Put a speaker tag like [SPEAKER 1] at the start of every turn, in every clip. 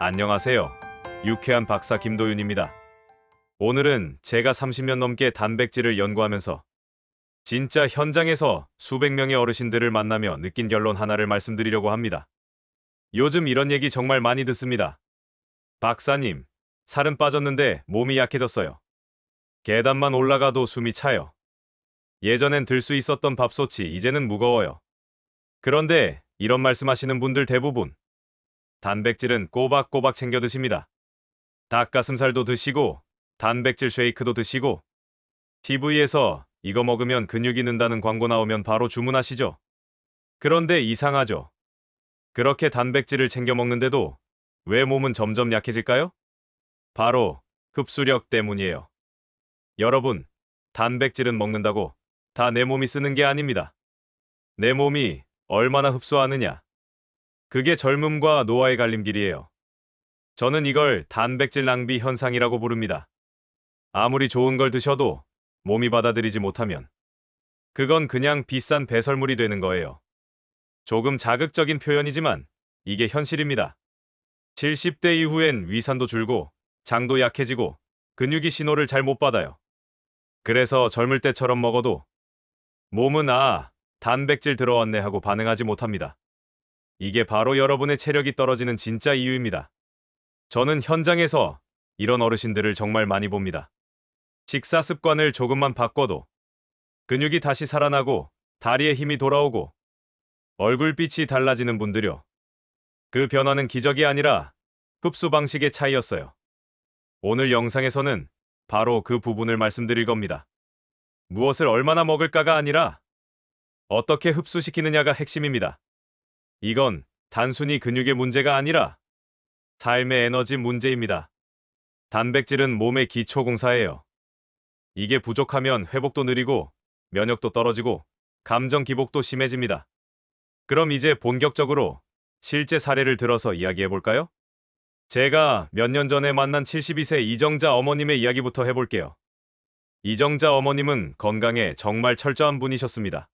[SPEAKER 1] 안녕하세요. 유쾌한 박사 김도윤입니다. 오늘은 제가 30년 넘게 단백질을 연구하면서 진짜 현장에서 수백 명의 어르신들을 만나며 느낀 결론 하나를 말씀드리려고 합니다. 요즘 이런 얘기 정말 많이 듣습니다. 박사님, 살은 빠졌는데 몸이 약해졌어요. 계단만 올라가도 숨이 차요. 예전엔 들 수 있었던 밥솥이 이제는 무거워요. 그런데 이런 말씀하시는 분들 대부분 단백질은 꼬박꼬박 챙겨 드십니다. 닭가슴살도 드시고 단백질 쉐이크도 드시고 TV에서 이거 먹으면 근육이 는다는 광고 나오면 바로 주문하시죠. 그런데 이상하죠. 그렇게 단백질을 챙겨 먹는데도 왜 몸은 점점 약해질까요? 바로 흡수력 때문이에요. 여러분, 단백질은 먹는다고 다 내 몸이 쓰는 게 아닙니다. 내 몸이 얼마나 흡수하느냐. 그게 젊음과 노화의 갈림길이에요. 저는 이걸 단백질 낭비 현상이라고 부릅니다. 아무리 좋은 걸 드셔도 몸이 받아들이지 못하면 그건 그냥 비싼 배설물이 되는 거예요. 조금 자극적인 표현이지만 이게 현실입니다. 70대 이후엔 위산도 줄고 장도 약해지고 근육이 신호를 잘 못 받아요. 그래서 젊을 때처럼 먹어도 몸은 아, 단백질 들어왔네 하고 반응하지 못합니다. 이게 바로 여러분의 체력이 떨어지는 진짜 이유입니다. 저는 현장에서 이런 어르신들을 정말 많이 봅니다. 식사 습관을 조금만 바꿔도 근육이 다시 살아나고 다리에 힘이 돌아오고 얼굴빛이 달라지는 분들요. 그 변화는 기적이 아니라 흡수 방식의 차이였어요. 오늘 영상에서는 바로 그 부분을 말씀드릴 겁니다. 무엇을 얼마나 먹을까가 아니라 어떻게 흡수시키느냐가 핵심입니다. 이건 단순히 근육의 문제가 아니라 삶의 에너지 문제입니다. 단백질은 몸의 기초 공사예요. 이게 부족하면 회복도 느리고 면역도 떨어지고 감정 기복도 심해집니다. 그럼 이제 본격적으로 실제 사례를 들어서 이야기해 볼까요? 제가 몇 년 전에 만난 72세 이정자 어머님의 이야기부터 해볼게요. 이정자 어머님은 건강에 정말 철저한 분이셨습니다.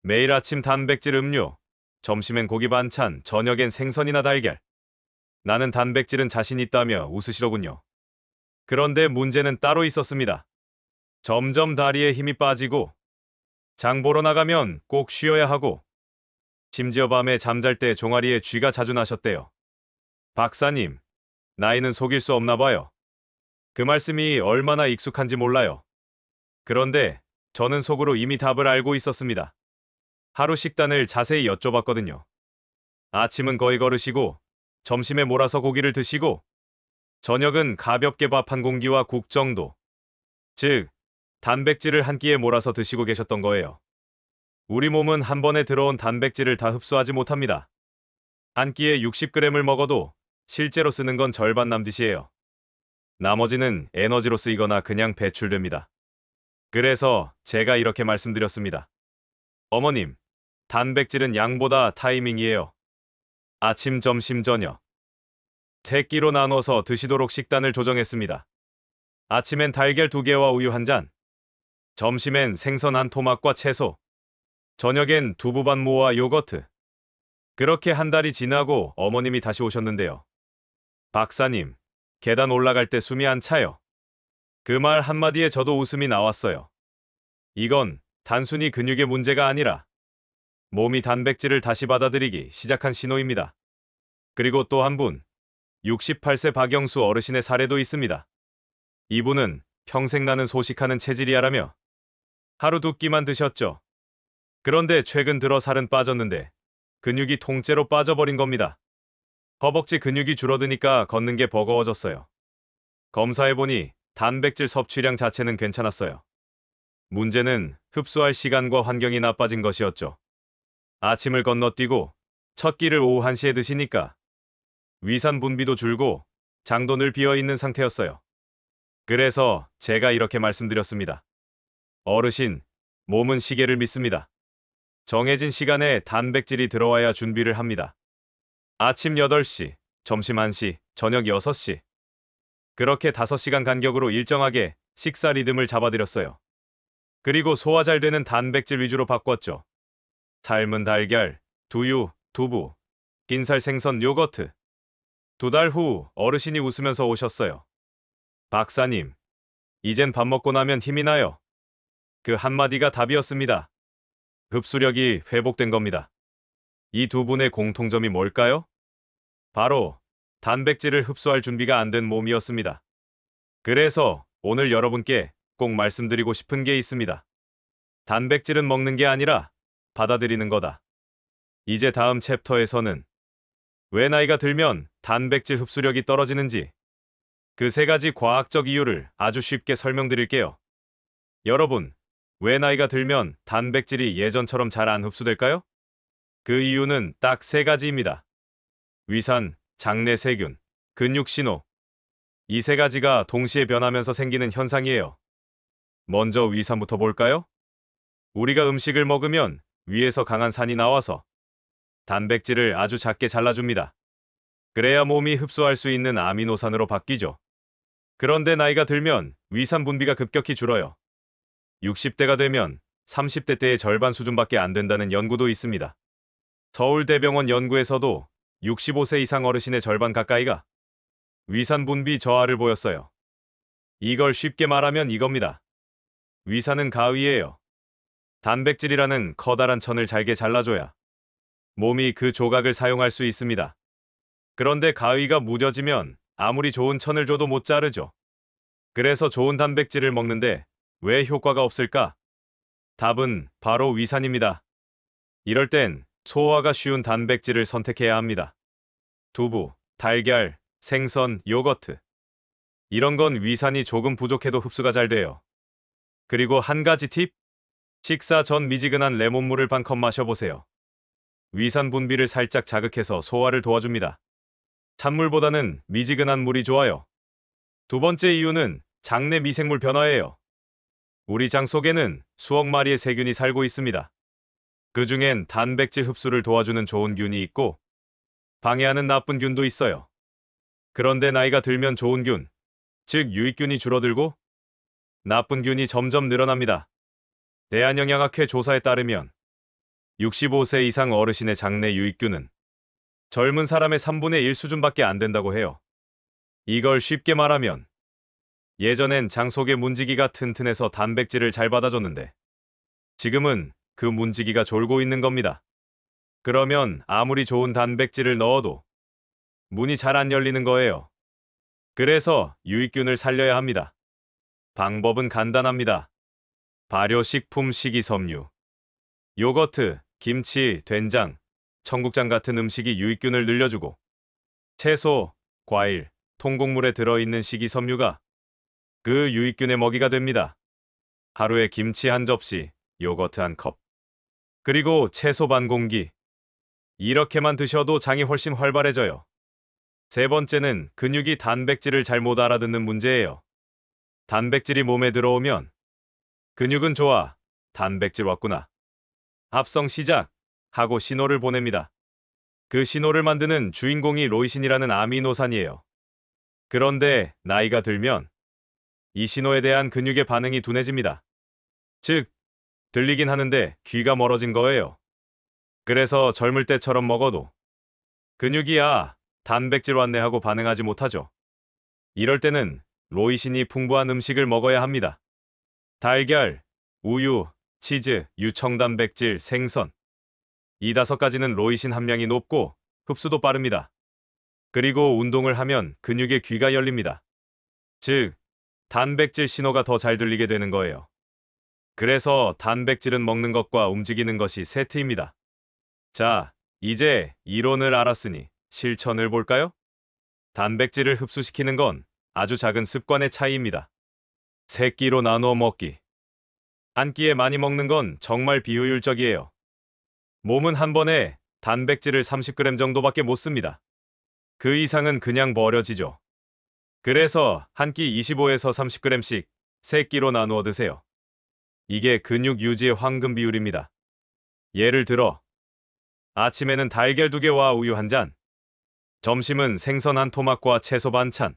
[SPEAKER 1] 매일 아침 단백질 음료, 점심엔 고기 반찬, 저녁엔 생선이나 달걀. 나는 단백질은 자신 있다며 웃으시더군요. 그런데 문제는 따로 있었습니다. 점점 다리에 힘이 빠지고 장 보러 나가면 꼭 쉬어야 하고 심지어 밤에 잠잘 때 종아리에 쥐가 자주 나셨대요. 박사님, 나이는 속일 수 없나 봐요. 그 말씀이 얼마나 익숙한지 몰라요. 그런데 저는 속으로 이미 답을 알고 있었습니다. 하루 식단을 자세히 여쭤봤거든요. 아침은 거의 걸으시고, 점심에 몰아서 고기를 드시고, 저녁은 가볍게 밥 한 공기와 국 정도. 즉, 단백질을 한 끼에 몰아서 드시고 계셨던 거예요. 우리 몸은 한 번에 들어온 단백질을 다 흡수하지 못합니다. 한 끼에 60g을 먹어도 실제로 쓰는 건 절반 남짓이에요. 나머지는 에너지로 쓰이거나 그냥 배출됩니다. 그래서 제가 이렇게 말씀드렸습니다. 어머님, 단백질은 양보다 타이밍이에요. 아침, 점심, 저녁. 세 끼로 나눠서 드시도록 식단을 조정했습니다. 아침엔 달걀 두 개와 우유 한 잔. 점심엔 생선 한 토막과 채소. 저녁엔 두부반 무와 요거트. 그렇게 한 달이 지나고 어머님이 다시 오셨는데요. 박사님, 계단 올라갈 때 숨이 안 차요. 그 말 한마디에 저도 웃음이 나왔어요. 이건 단순히 근육의 문제가 아니라 몸이 단백질을 다시 받아들이기 시작한 신호입니다. 그리고 또 한 분, 68세 박영수 어르신의 사례도 있습니다. 이분은 평생 나는 소식하는 체질이야라며 하루 두 끼만 드셨죠. 그런데 최근 들어 살은 빠졌는데 근육이 통째로 빠져버린 겁니다. 허벅지 근육이 줄어드니까 걷는 게 버거워졌어요. 검사해보니 단백질 섭취량 자체는 괜찮았어요. 문제는 흡수할 시간과 환경이 나빠진 것이었죠. 아침을 건너뛰고 첫 끼를 오후 1시에 드시니까 위산 분비도 줄고 장도 늘 비어 있는 상태였어요. 그래서 제가 이렇게 말씀드렸습니다. 어르신, 몸은 시계를 믿습니다. 정해진 시간에 단백질이 들어와야 준비를 합니다. 아침 8시, 점심 1시, 저녁 6시. 그렇게 5시간 간격으로 일정하게 식사 리듬을 잡아드렸어요. 그리고 소화 잘 되는 단백질 위주로 바꿨죠. 삶은 달걀, 두유, 두부, 흰살 생선 요거트. 두 달 후 어르신이 웃으면서 오셨어요. 박사님, 이젠 밥 먹고 나면 힘이 나요. 그 한마디가 답이었습니다. 흡수력이 회복된 겁니다. 이 두 분의 공통점이 뭘까요? 바로 단백질을 흡수할 준비가 안 된 몸이었습니다. 그래서 오늘 여러분께 꼭 말씀드리고 싶은 게 있습니다. 단백질은 먹는 게 아니라 받아들이는 거다. 이제 다음 챕터에서는 왜 나이가 들면 단백질 흡수력이 떨어지는지 그 세 가지 과학적 이유를 아주 쉽게 설명드릴게요. 여러분, 왜 나이가 들면 단백질이 예전처럼 잘 안 흡수될까요? 그 이유는 딱 세 가지입니다. 위산, 장내 세균, 근육 신호. 이 세 가지가 동시에 변하면서 생기는 현상이에요. 먼저 위산부터 볼까요? 우리가 음식을 먹으면 위에서 강한 산이 나와서 단백질을 아주 작게 잘라줍니다. 그래야 몸이 흡수할 수 있는 아미노산으로 바뀌죠. 그런데 나이가 들면 위산 분비가 급격히 줄어요. 60대가 되면 30대 때의 절반 수준밖에 안 된다는 연구도 있습니다. 서울대병원 연구에서도 65세 이상 어르신의 절반 가까이가 위산 분비 저하를 보였어요. 이걸 쉽게 말하면 이겁니다. 위산은 가위예요. 단백질이라는 커다란 천을 잘게 잘라줘야 몸이 그 조각을 사용할 수 있습니다. 그런데 가위가 무뎌지면 아무리 좋은 천을 줘도 못 자르죠. 그래서 좋은 단백질을 먹는데 왜 효과가 없을까? 답은 바로 위산입니다. 이럴 땐 소화가 쉬운 단백질을 선택해야 합니다. 두부, 달걀, 생선, 요거트. 이런 건 위산이 조금 부족해도 흡수가 잘 돼요. 그리고 한 가지 팁. 식사 전 미지근한 레몬물을 반컵 마셔보세요. 위산 분비를 살짝 자극해서 소화를 도와줍니다. 찬물보다는 미지근한 물이 좋아요. 두 번째 이유는 장내 미생물 변화예요. 우리 장 속에는 수억 마리의 세균이 살고 있습니다. 그 중엔 단백질 흡수를 도와주는 좋은 균이 있고 방해하는 나쁜 균도 있어요. 그런데 나이가 들면 좋은 균, 즉 유익균이 줄어들고 나쁜 균이 점점 늘어납니다. 대한영양학회 조사에 따르면 65세 이상 어르신의 장내 유익균은 젊은 사람의 3분의 1 수준밖에 안 된다고 해요. 이걸 쉽게 말하면 예전엔 장 속의 문지기가 튼튼해서 단백질을 잘 받아줬는데 지금은 그 문지기가 졸고 있는 겁니다. 그러면 아무리 좋은 단백질을 넣어도 문이 잘 안 열리는 거예요. 그래서 유익균을 살려야 합니다. 방법은 간단합니다. 발효식품 식이섬유, 요거트, 김치, 된장, 청국장 같은 음식이 유익균을 늘려주고 채소, 과일, 통곡물에 들어있는 식이섬유가 그 유익균의 먹이가 됩니다. 하루에 김치 한 접시, 요거트 한 컵, 그리고 채소 반 공기. 이렇게만 드셔도 장이 훨씬 활발해져요. 세 번째는 근육이 단백질을 잘 못 알아듣는 문제예요. 단백질이 몸에 들어오면 근육은 좋아, 단백질 왔구나. 합성 시작 하고 신호를 보냅니다. 그 신호를 만드는 주인공이 로이신이라는 아미노산이에요. 그런데 나이가 들면 이 신호에 대한 근육의 반응이 둔해집니다. 즉, 들리긴 하는데 귀가 멀어진 거예요. 그래서 젊을 때처럼 먹어도 근육이 아, 단백질 왔네 하고 반응하지 못하죠. 이럴 때는 로이신이 풍부한 음식을 먹어야 합니다. 달걀, 우유, 치즈, 유청단백질, 생선. 이 다섯 가지는 로이신 함량이 높고 흡수도 빠릅니다. 그리고 운동을 하면 근육의 귀가 열립니다. 즉, 단백질 신호가 더 잘 들리게 되는 거예요. 그래서 단백질은 먹는 것과 움직이는 것이 세트입니다. 자, 이제 이론을 알았으니 실천을 볼까요? 단백질을 흡수시키는 건 아주 작은 습관의 차이입니다. 세 끼로 나누어 먹기. 한 끼에 많이 먹는 건 정말 비효율적이에요. 몸은 한 번에 단백질을 30g 정도밖에 못 씁니다. 그 이상은 그냥 버려지죠. 그래서 한 끼 25에서 30g씩 세 끼로 나누어 드세요. 이게 근육 유지의 황금 비율입니다. 예를 들어 아침에는 달걀 두 개와 우유 한 잔, 점심은 생선 한 토막과 채소 반찬,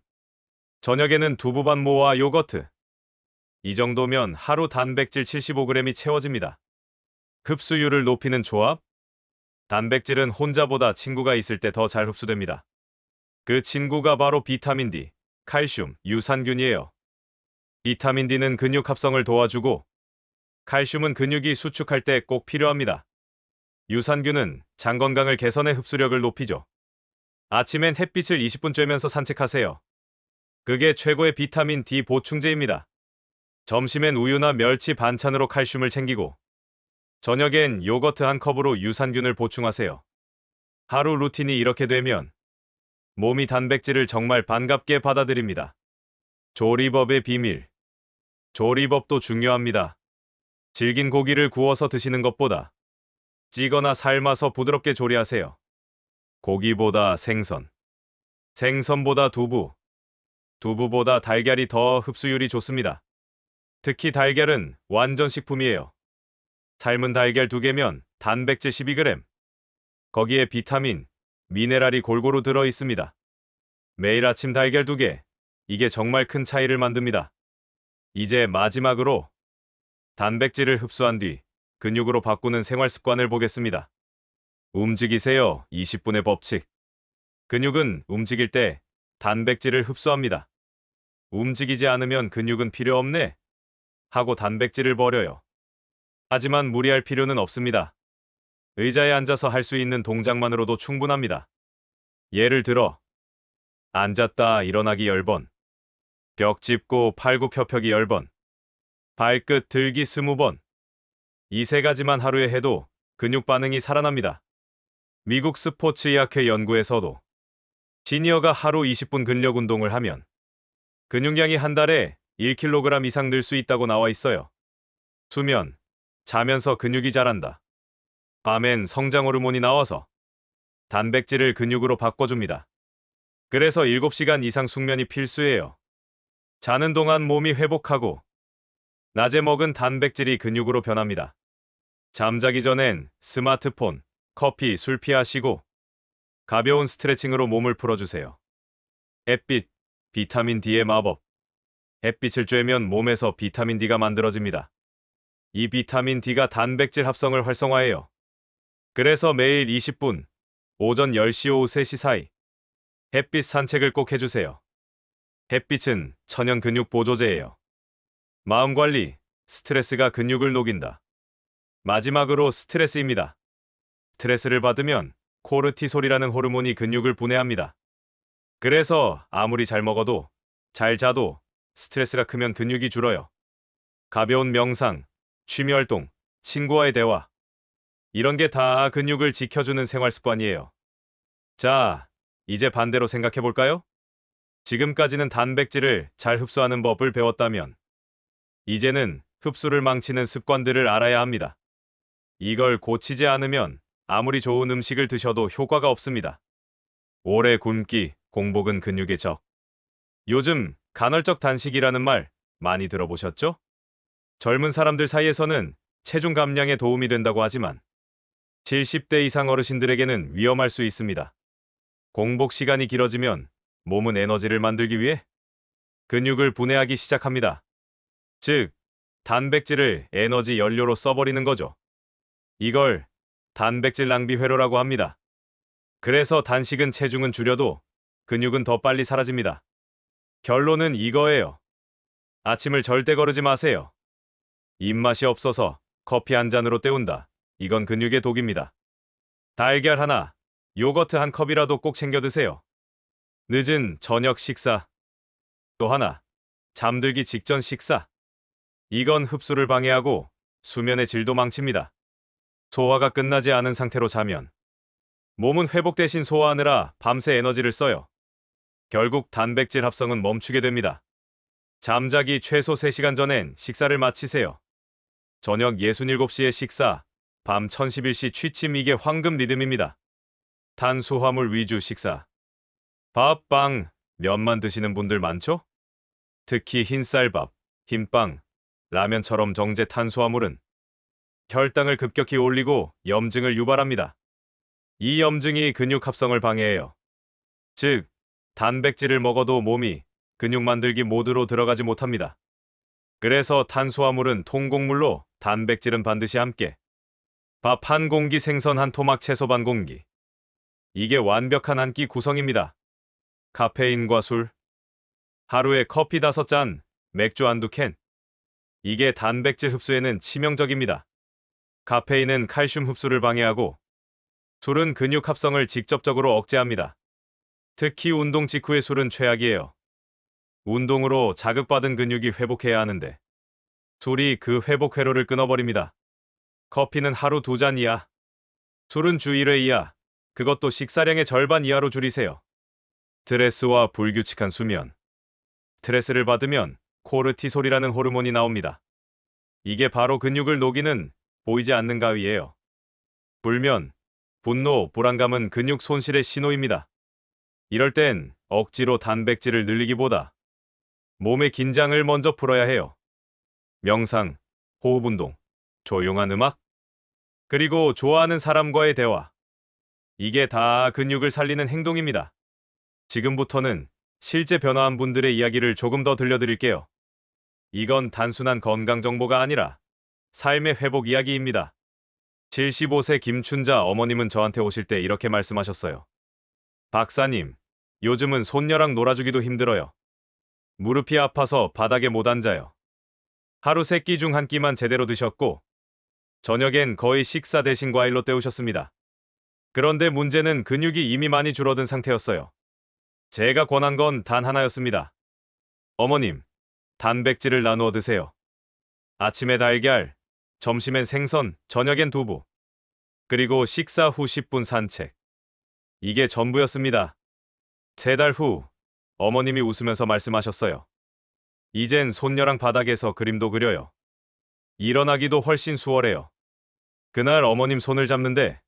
[SPEAKER 1] 저녁에는 두부 반모와 요거트. 이 정도면 하루 단백질 75g이 채워집니다. 흡수율을 높이는 조합? 단백질은 혼자보다 친구가 있을 때 더 잘 흡수됩니다. 그 친구가 바로 비타민 D, 칼슘, 유산균이에요. 비타민 D는 근육 합성을 도와주고 칼슘은 근육이 수축할 때 꼭 필요합니다. 유산균은 장 건강을 개선해 흡수력을 높이죠. 아침엔 햇빛을 20분 쬐면서 산책하세요. 그게 최고의 비타민 D 보충제입니다. 점심엔 우유나 멸치 반찬으로 칼슘을 챙기고 저녁엔 요거트 한 컵으로 유산균을 보충하세요. 하루 루틴이 이렇게 되면 몸이 단백질을 정말 반갑게 받아들입니다. 조리법의 비밀. 조리법도 중요합니다. 질긴 고기를 구워서 드시는 것보다 찌거나 삶아서 부드럽게 조리하세요. 고기보다 생선, 생선보다 두부, 두부보다 달걀이 더 흡수율이 좋습니다. 특히 달걀은 완전 식품이에요. 삶은 달걀 2개면 단백질 12g. 거기에 비타민, 미네랄이 골고루 들어 있습니다. 매일 아침 달걀 2개. 이게 정말 큰 차이를 만듭니다. 이제 마지막으로 단백질을 흡수한 뒤 근육으로 바꾸는 생활 습관을 보겠습니다. 움직이세요. 20분의 법칙. 근육은 움직일 때 단백질을 흡수합니다. 움직이지 않으면 근육은 필요 없네. 하고 단백질을 버려요. 하지만 무리할 필요는 없습니다. 의자에 앉아서 할 수 있는 동작만으로도 충분합니다. 예를 들어, 앉았다 일어나기 10번, 벽 짚고 팔굽혀펴기 10번, 발끝 들기 20번. 이 세 가지만 하루에 해도 근육 반응이 살아납니다. 미국 스포츠 의학회 연구에서도 시니어가 하루 20분 근력 운동을 하면 근육량이 한 달에 1kg 이상 늘 수 있다고 나와 있어요. 수면, 자면서 근육이 자란다. 밤엔 성장 호르몬이 나와서 단백질을 근육으로 바꿔줍니다. 그래서 7시간 이상 숙면이 필수예요. 자는 동안 몸이 회복하고 낮에 먹은 단백질이 근육으로 변합니다. 잠자기 전엔 스마트폰, 커피, 술 피하시고 가벼운 스트레칭으로 몸을 풀어주세요. 햇빛, 비타민 D의 마법. 햇빛을 쬐면 몸에서 비타민 D가 만들어집니다. 이 비타민 D가 단백질 합성을 활성화해요. 그래서 매일 20분, 오전 10시 오후 3시 사이 햇빛 산책을 꼭 해주세요. 햇빛은 천연 근육 보조제예요. 마음 관리, 스트레스가 근육을 녹인다. 마지막으로 스트레스입니다. 스트레스를 받으면 코르티솔이라는 호르몬이 근육을 분해합니다. 그래서 아무리 잘 먹어도 잘 자도 스트레스가 크면 근육이 줄어요. 가벼운 명상, 취미 활동, 친구와의 대화. 이런 게 다 근육을 지켜주는 생활 습관이에요. 자, 이제 반대로 생각해 볼까요? 지금까지는 단백질을 잘 흡수하는 법을 배웠다면, 이제는 흡수를 망치는 습관들을 알아야 합니다. 이걸 고치지 않으면 아무리 좋은 음식을 드셔도 효과가 없습니다. 오래 굶기, 공복은 근육의 적. 요즘 간헐적 단식이라는 말 많이 들어보셨죠? 젊은 사람들 사이에서는 체중 감량에 도움이 된다고 하지만 70대 이상 어르신들에게는 위험할 수 있습니다. 공복 시간이 길어지면 몸은 에너지를 만들기 위해 근육을 분해하기 시작합니다. 즉, 단백질을 에너지 연료로 써버리는 거죠. 이걸 단백질 낭비 회로라고 합니다. 그래서 단식은 체중은 줄여도 근육은 더 빨리 사라집니다. 결론은 이거예요. 아침을 절대 거르지 마세요. 입맛이 없어서 커피 한 잔으로 때운다. 이건 근육의 독입니다. 달걀 하나, 요거트 한 컵이라도 꼭 챙겨 드세요. 늦은 저녁 식사. 또 하나, 잠들기 직전 식사. 이건 흡수를 방해하고 수면의 질도 망칩니다. 소화가 끝나지 않은 상태로 자면 몸은 회복 대신 소화하느라 밤새 에너지를 써요. 결국 단백질 합성은 멈추게 됩니다. 잠자기 최소 3시간 전엔 식사를 마치세요. 저녁 67시에 식사, 밤 1011시 취침 이게 황금 리듬입니다. 탄수화물 위주 식사. 밥, 빵, 면만 드시는 분들 많죠? 특히 흰쌀밥, 흰빵, 라면처럼 정제 탄수화물은 혈당을 급격히 올리고 염증을 유발합니다. 이 염증이 근육 합성을 방해해요. 즉, 단백질을 먹어도 몸이 근육 만들기 모드로 들어가지 못합니다. 그래서 탄수화물은 통곡물로 단백질은 반드시 함께. 밥 한 공기 생선 한 토막 채소 반 공기. 이게 완벽한 한 끼 구성입니다. 카페인과 술, 하루에 커피 다섯 잔, 맥주 한두 캔. 이게 단백질 흡수에는 치명적입니다. 카페인은 칼슘 흡수를 방해하고 술은 근육 합성을 직접적으로 억제합니다. 특히 운동 직후의 술은 최악이에요. 운동으로 자극받은 근육이 회복해야 하는데 술이 그 회복 회로를 끊어버립니다. 커피는 하루 두 잔 이하, 술은 주 1회 이하, 그것도 식사량의 절반 이하로 줄이세요. 스트레스와 불규칙한 수면. 스트레스를 받으면 코르티솔이라는 호르몬이 나옵니다. 이게 바로 근육을 녹이는 보이지 않는 가위예요. 불면, 분노, 불안감은 근육 손실의 신호입니다. 이럴 땐 억지로 단백질을 늘리기보다 몸의 긴장을 먼저 풀어야 해요. 명상, 호흡 운동, 조용한 음악, 그리고 좋아하는 사람과의 대화. 이게 다 근육을 살리는 행동입니다. 지금부터는 실제 변화한 분들의 이야기를 조금 더 들려드릴게요. 이건 단순한 건강 정보가 아니라 삶의 회복 이야기입니다. 75세 김춘자 어머님은 저한테 오실 때 이렇게 말씀하셨어요. 박사님, 요즘은 손녀랑 놀아주기도 힘들어요. 무릎이 아파서 바닥에 못 앉아요. 하루 세 끼 중 한 끼만 제대로 드셨고, 저녁엔 거의 식사 대신 과일로 때우셨습니다. 그런데 문제는 근육이 이미 많이 줄어든 상태였어요. 제가 권한 건 단 하나였습니다. 어머님, 단백질을 나누어 드세요. 아침에 달걀, 점심엔 생선, 저녁엔 두부. 그리고 식사 후 10분 산책. 이게 전부였습니다. 세 달 후, 어머님이 웃으면서 말씀하셨어요. 이젠 손녀랑 바닥에서 그림도 그려요. 일어나기도 훨씬 수월해요. 그날 어머님 손을 잡는데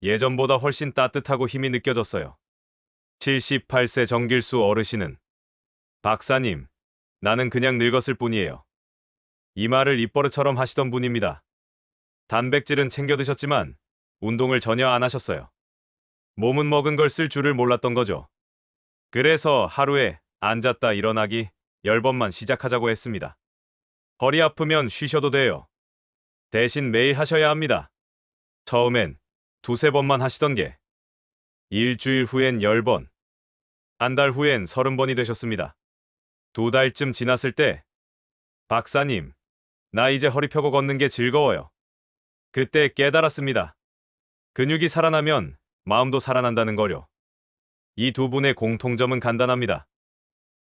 [SPEAKER 1] 예전보다 훨씬 따뜻하고 힘이 느껴졌어요. 78세 정길수 어르신은 박사님, 나는 그냥 늙었을 뿐이에요. 이 말을 입버릇처럼 하시던 분입니다. 단백질은 챙겨 드셨지만 운동을 전혀 안 하셨어요. 몸은 먹은 걸 쓸 줄을 몰랐던 거죠. 그래서 하루에 앉았다 일어나기 10번만 시작하자고 했습니다. 허리 아프면 쉬셔도 돼요. 대신 매일 하셔야 합니다. 처음엔 두세 번만 하시던 게 일주일 후엔 10번, 한 달 후엔 30번이 되셨습니다. 두 달쯤 지났을 때 박사님, 나 이제 허리 펴고 걷는 게 즐거워요. 그때 깨달았습니다. 근육이 살아나면 마음도 살아난다는 거요. 이두 분의 공통점은 간단합니다.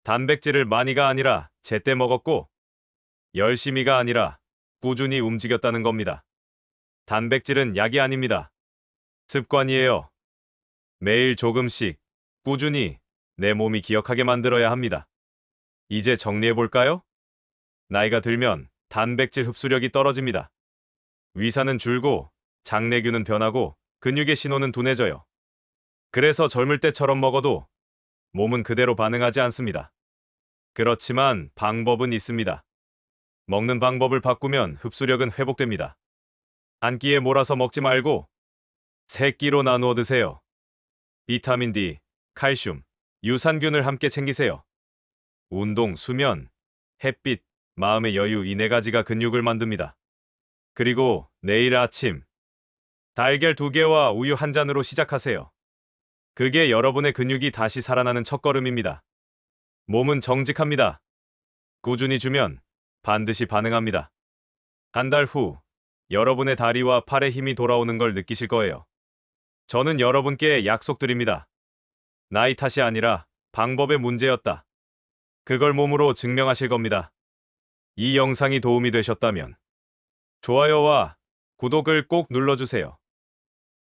[SPEAKER 1] 단백질을 많이가 아니라 제때 먹었고 열심히가 아니라 꾸준히 움직였다는 겁니다. 단백질은 약이 아닙니다. 습관이에요. 매일 조금씩 꾸준히 내 몸이 기억하게 만들어야 합니다. 이제 정리해 볼까요? 나이가 들면 단백질 흡수력이 떨어집니다. 위산은 줄고 장내균은 변하고 근육의 신호는 둔해져요. 그래서 젊을 때처럼 먹어도 몸은 그대로 반응하지 않습니다. 그렇지만 방법은 있습니다. 먹는 방법을 바꾸면 흡수력은 회복됩니다. 한 끼에 몰아서 먹지 말고 세 끼로 나누어 드세요. 비타민 D, 칼슘, 유산균을 함께 챙기세요. 운동, 수면, 햇빛, 마음의 여유 이 네 가지가 근육을 만듭니다. 그리고 내일 아침 달걀 두 개와 우유 한 잔으로 시작하세요. 그게 여러분의 근육이 다시 살아나는 첫걸음입니다. 몸은 정직합니다. 꾸준히 주면 반드시 반응합니다. 한 달 후 여러분의 다리와 팔의 힘이 돌아오는 걸 느끼실 거예요. 저는 여러분께 약속드립니다. 나이 탓이 아니라 방법의 문제였다. 그걸 몸으로 증명하실 겁니다. 이 영상이 도움이 되셨다면 좋아요와 구독을 꼭 눌러주세요.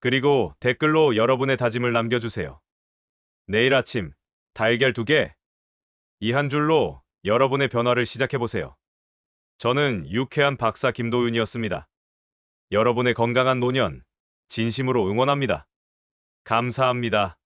[SPEAKER 1] 그리고 댓글로 여러분의 다짐을 남겨주세요. 내일 아침 달걀 두 개. 이 한 줄로 여러분의 변화를 시작해보세요. 저는 유쾌한 박사 김도윤이었습니다. 여러분의 건강한 노년 진심으로 응원합니다. 감사합니다.